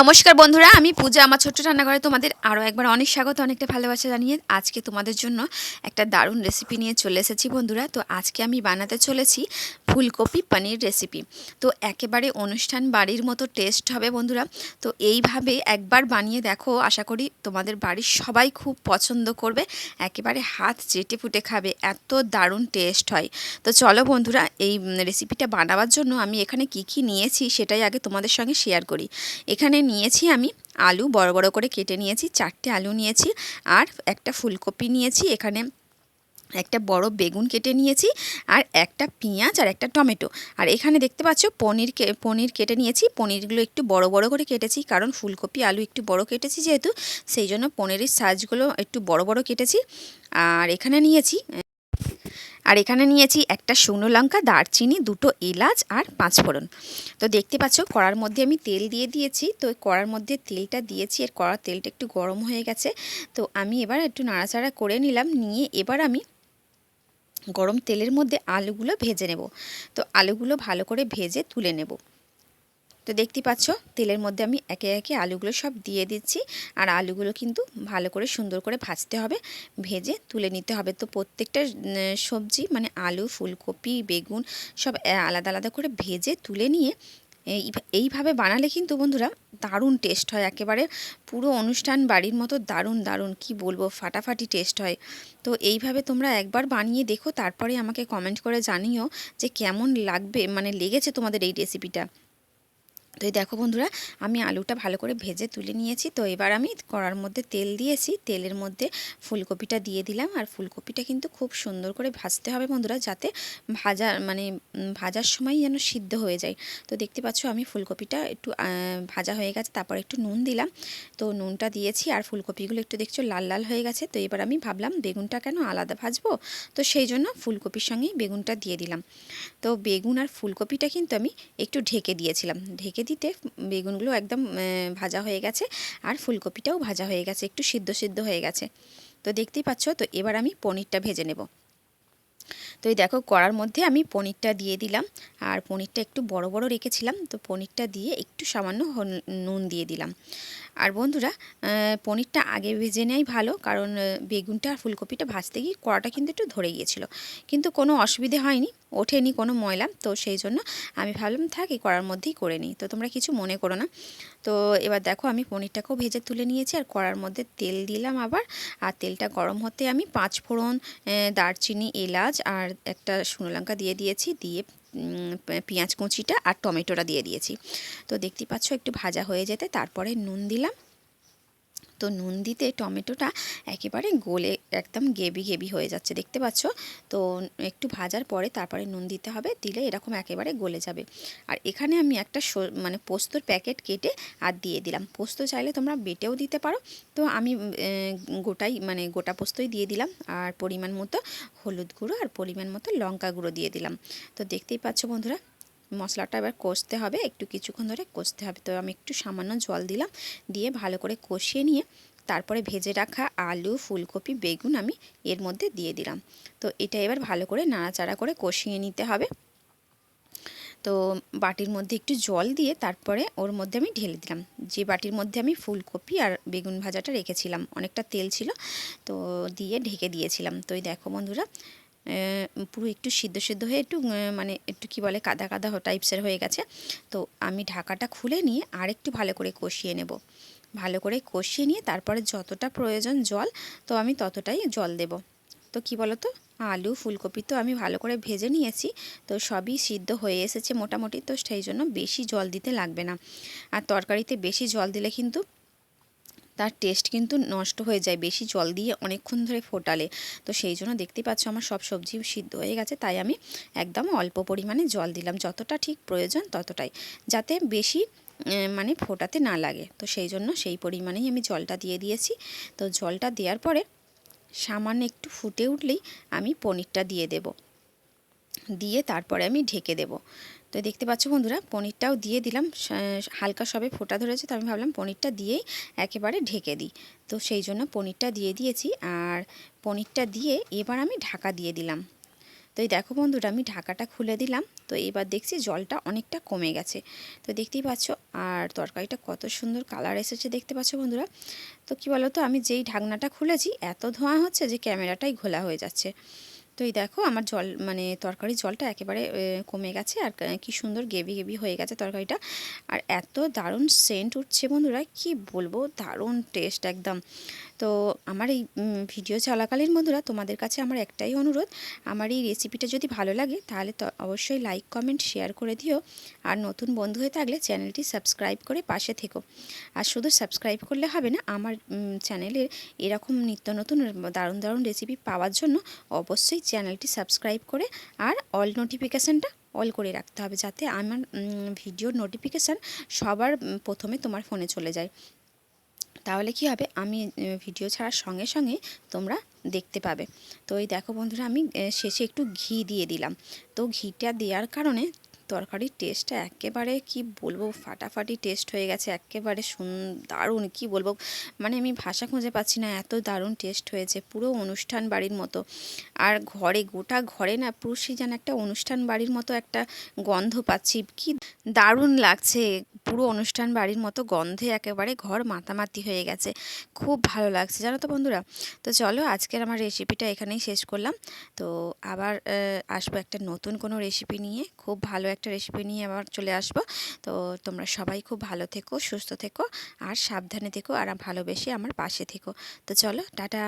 নমস্কার বন্ধুরা, আমি পূজা, আমার ছোট্ট রান্নাঘরে তোমাদের আরও একবার অনেক স্বাগত, অনেকটা ভালোবাসা জানিয়ে আজকে তোমাদের জন্য একটা দারুণ রেসিপি নিয়ে চলে এসেছি বন্ধুরা। তো আজকে আমি বানাতে চলেছি ফুলকপি পনির রেসিপি তো একেবারে অনুষ্ঠান বাড়ির মতো টেস্ট হবে বন্ধুরা। তো এইভাবে একবার বানিয়ে দেখো, আশা করি তোমাদের বাড়ির সবাই খুব পছন্দ করবে। একেবারে হাত চেটে ফুটে খাবে, এত দারুণ টেস্ট হয়। তো চলো বন্ধুরা, এই রেসিপিটা বানাবার জন্য আমি এখানে কি কি নিয়েছি সেটাই আগে তোমাদের সঙ্গে শেয়ার করি। এখানে নিয়েছি আমি আলু, বড় বড় করে কেটে নিয়েছি, চারটে আলু নিয়েছি আর একটা ফুলকপি নিয়েছি, এখানে একটা বড় বেগুন কেটে নিয়েছি আর একটা পেঁয়াজ আর একটা টমেটো। আর এখানে দেখতে পাচ্ছ পনির পনির কেটে নিয়েছি, পনিরগুলো একটু বড় বড় করে কেটেছি কারণ ফুলকপি, আলু একটু বড় কেটেছি যেহেতু, সেই জন্য পনিরের সাইজগুলো একটু বড় বড় কেটেছি। আর এখানে নিয়েছি আর এখানে নিয়েছি একটা শুকনো লঙ্কা, দারচিনি, দুটো এলাচ আর পাঁচ ফোড়ন। তো দেখতে পাচ্ছ, কড়ার মধ্যে আমি তেল দিয়ে দিয়েছি। তো কড়ার মধ্যে তেলটা দিয়েছি আর কড়ার তেলটা একটু গরম হয়ে গেছে। তো আমি এবার একটু নাড়াচাড়া করে নিলাম, নিয়ে এবার আমি গরম তেলের মধ্যে আলুগুলো ভেজে নেব। তো আলুগুলো ভালো করে ভেজে তুলে নেব। তো দেখতে পাচ্ছ, তেলের মধ্যে আমি একে একে আলুগুলো সব দিয়ে দিচ্ছি। আর আলুগুলো কিন্তু ভালো করে সুন্দর করে ভাজতে হবে, ভেজে তুলে নিতে হবে। তো প্রত্যেকটা সবজি মানে আলু, ফুলকপি, বেগুন, সব আলাদা আলাদা করে ভেজে তুলে নিয়ে এই, এইভাবে বানালে কিন্তু বন্ধুরা দারুণ টেস্ট হয়। একেবারে পুরো অনুষ্ঠান বাড়ির মতো দারুণ দারুণ, কি বলব, ফাটাফাটি টেস্ট হয়। তো এইভাবে তোমরা একবার বানিয়ে দেখো, তারপরে আমাকে কমেন্ট করে জানিও যে কেমন লাগবে মানে লেগেছে তোমাদের এই রেসিপিটা তো এই দেখো বন্ধুরা, আমি আলুটা ভালো করে ভেজে তুলে নিয়েছি। তো এবার আমি কড়ার মধ্যে তেল দিয়েছি। তেলের মধ্যে ফুলকপিটা দিয়ে দিলাম। আর ফুলকপিটা কিন্তু খুব সুন্দর করে ভাজতে হবে বন্ধুরা, যাতে ভাজা মানে ভাজার সময় যেন সিদ্ধ হয়ে যায়। তো দেখতে পাচ্ছ আমি ফুলকপিটা একটু ভাজা হয়ে গেছে, তারপর একটু নুন দিলাম। তো নুনটা দিয়েছি, আর ফুলকপিগুলো একটু দেখছ লাল লাল হয়ে গেছে। তো এবার আমি ভাবলাম বেগুনটা কেন আলাদা ভাজবো? তো সেই জন্য ফুলকপির সঙ্গেই বেগুনটা দিয়ে দিলাম। তো বেগুন আর ফুলকপিটা কিন্তু আমি একটু ঢেকে দিয়েছিলাম। ঢেকে দিতে বেগুনগুলো একদম ভাজা হয়ে গেছে আর ফুলকপিটাও ভাজা হয়ে গেছে, একটু সিদ্ধ সিদ্ধ হয়ে গেছে। তো দেখতেই পাচ্ছ, তো এবার আমি পনিরটা ভেজে নেব। তো এই দেখো কড়ার মধ্যে আমি পনিরটা দিয়ে দিলাম। আর পনিরটা একটু বড় বড় রেখেছিলাম, তো পনিরটা দিয়ে একটু সামান্য নুন দিয়ে দিলাম। আর বন্ধুরা পনিরটা আগে ভেজে নেয় ভালো, কারণ বেগুনটা আর ফুলকপিটা ভাজতে গিয়ে কড়াটা কিন্তু একটু ধরে গিয়েছিল। কিন্তু কোনো অসুবিধে হয়নি, ওঠেনি কোনো ময়লা, তো সেই জন্য আমি ভাবলাম, থাক কড়ার মধ্যেই করে নিই। তো তোমরা কিছু মনে করো না। তো এবার দেখো, আমি পনিরটাকেও ভেজে তুলে নিয়েছি, আর কড়ার মধ্যে তেল দিলাম আবার। আর তেলটা গরম হতে আমি পাঁচ ফোড়ন দারচিনি, এলাচ আর একটা শুকনো লঙ্কা দিয়ে দিয়েছি, দিয়ে পেঁয়াজ কুচিটা আর টমেটোটা দিয়ে দিয়েছি। তো দেখতে পাচ্ছ একটু ভাজা হয়ে যেতে, তারপরে নুন দিলাম। তো নুন দিতে টমেটোটা একেবারে গোলে একদম গেবি গেবি হয়ে যাচ্ছে, দেখতে পাচ্ছ? তো একটু ভাজার পরে তারপরে নুন দিতে হবে, দিলে এরকম একেবারে গলে যাবে। আর এখানে আমি একটা মানে পোস্তর প্যাকেট কেটে আর দিয়ে দিলাম। পোস্ত চাইলে তোমরা বেটেও দিতে পারো। তো আমি গোটাই মানে গোটা পোস্তই দিয়ে দিলাম। আর পরিমাণ মতো হলুদ গুঁড়ো আর পরিমাণ মতো লঙ্কা গুঁড়ো দিয়ে দিলাম। তো দেখতেই পাচ্ছ বন্ধুরা মশলাটা এবার কষতে হবে, একটু কিছুক্ষণ ধরে কষতে হবে। তো আমি একটু সামান্য জল দিলাম, দিয়ে ভালো করে কষিয়ে নিয়ে তারপরে ভেজে রাখা আলু, ফুলকপি, বেগুন আমি এর মধ্যে দিয়ে দিলাম। তো এটা এবার ভালো করে নাড়াচাড়া করে কষিয়ে নিতে হবে। তো বাটির মধ্যে একটু জল দিয়ে তারপরে ওর মধ্যে আমি ঢেলে দিলাম। যে বাটির মধ্যে আমি ফুলকপি আর বেগুন ভাজাটা রেখেছিলাম, অনেকটা তেল ছিল, তো দিয়ে ঢেকে দিয়েছিলাম। তো এই দেখো বন্ধুরা পুরো একটু সিদ্ধ সিদ্ধ হয়ে একটু মানে একটু কি বলে কাদা কাদা টাইপসের হয়ে গেছে। তো আমি ঢাকাটা খুলে নিয়ে আর একটু ভালো করে কষিয়ে নেব। ভালো করে কষিয়ে নিয়ে তারপরে যতটা প্রয়োজন জল, তো আমি ততটাই জল দেব। তো কি বলো তো আলু, ফুলকপি তো আমি ভালো করে ভেজে নিয়েছি, তো সবই সিদ্ধ হয়ে এসেছে মোটামুটি, তো সেই জন্য বেশি জল দিতে লাগবে না। আর তরকারিতে বেশি জল দিলে কিন্তু তার টেস্ট কিন্তু নষ্ট হয়ে যায়, বেশি জল দিয়ে অনেকক্ষণ ধরে ফোটালে। তো সেই জন্য দেখতে পাচ্ছ আমার সব সবজি সিদ্ধ হয়ে গেছে, তাই আমি একদম অল্প পরিমাণে জল দিলাম। যতটা ঠিক প্রয়োজন ততটাই, যাতে বেশি মানে ফোটাতে না লাগে। তো সেই জন্য সেই পরিমাণেই আমি জলটা দিয়ে দিয়েছি। তো জলটা দেওয়ার পরে সামান্য একটু ফুটে উঠলেই আমি পনিরটা দিয়ে দেব। দিয়ে তারপরে আমি ঢেকে দেব। তো দেখতে পাচ্ছ বন্ধুরা, পনিরটাও দিয়ে দিলাম হালকা সবে ফোটা ধরেছে, তো আমি ভাবলাম পনিরটা দিয়েই একেবারে ঢেকে দিই। তো সেই জন্য পনিরটা দিয়ে দিয়েছি, আর পনিরটা দিয়ে এবার আমি ঢাকা দিয়ে দিলাম। তো এই দেখো বন্ধুরা, আমি ঢাকাটা খুলে দিলাম, তো এবার দেখছি জলটা অনেকটা কমে গেছে। তো দেখতেই পাচ্ছ, আর তরকারিটা কত সুন্দর কালার এসেছে দেখতে পাচ্ছ বন্ধুরা। তো কী বলো তো আমি যেই ঢাকনাটা খুলেছি, এত ধোঁয়া হচ্ছে যে ক্যামেরাটাই ঘোলা হয়ে যাচ্ছে। তো এই দেখো আমার জল মানে তরকারির জলটা একেবারে কমে গেছে আর কি সুন্দর গেবি গেবি হয়ে গেছে তরকারিটা। আর এত দারুণ সেন্ট উঠছে বন্ধুরা, কি বলব, দারুণ টেস্ট একদম। তো আমার এই ভিডিও চলাকালীন বন্ধুরা, তোমাদের কাছে আমার একটাই অনুরোধ, আমার এই রেসিপিটা যদি ভালো লাগে, তাহলে তো, অবশ্যই লাইক কমেন্ট শেয়ার করে দিও। আর নতুন বন্ধু হয়ে থাকলে চ্যানেলটি সাবস্ক্রাইব করে পাশে থেকো। আর শুধু সাবস্ক্রাইব করলে হবে না, আমার চ্যানেলের এরকম নিত্য নতুন, দারুণ দারুণ রেসিপি পাওয়ার জন্য অবশ্যই চ্যানেলটি সাবস্ক্রাইব করে আর অল নোটিফিকেশানটা অল করে রাখতে হবে যাতে আমার ভিডিওর নোটিফিকেশান সবার প্রথমে তোমার ফোনে চলে যায়। তাহলে কি হবে? আমি ভিডিও ছাড়ার সঙ্গে সঙ্গে তোমরা দেখতে পাবে। তো এই দেখো বন্ধুরা, আমি শেষে একটু ঘি দিয়ে দিলাম। তো ঘিটা দেওয়ার কারণে তরকারির টেস্টটা একেবারে, কি বলব, ফাটাফাটি টেস্ট হয়ে গেছে, একেবারে সুন, দারুণ, কি বলব মানে আমি ভাষা খুঁজে পাচ্ছি না, এত দারুণ টেস্ট হয়েছে, পুরো অনুষ্ঠান বাড়ির মতো। আর ঘরে, গোটা ঘরে না পুরুষই যেন একটা অনুষ্ঠান বাড়ির মতো একটা গন্ধ পাচ্ছি, কি দারুণ লাগছে, পুরো অনুষ্ঠান বাড়ির মতো গন্ধে একেবারে ঘর মাতামাতি হয়ে গেছে, খুব ভালো লাগছে, জানো তো বন্ধুরা? তো চলো আজকের আমার রেসিপিটা এখানেই শেষ করলাম, তো আবার আসব একটা নতুন কোনো রেসিপি নিয়ে, খুব ভালো একটা রেসিপি নিয়ে আবার চলে আসব। তো তোমরা সবাই খুব ভালো থেকো, সুস্থ থেকো, আর সাবধানে থেকো, আর ভালোবেসে আমার পাশে থেকো। তো চলো, টাটা!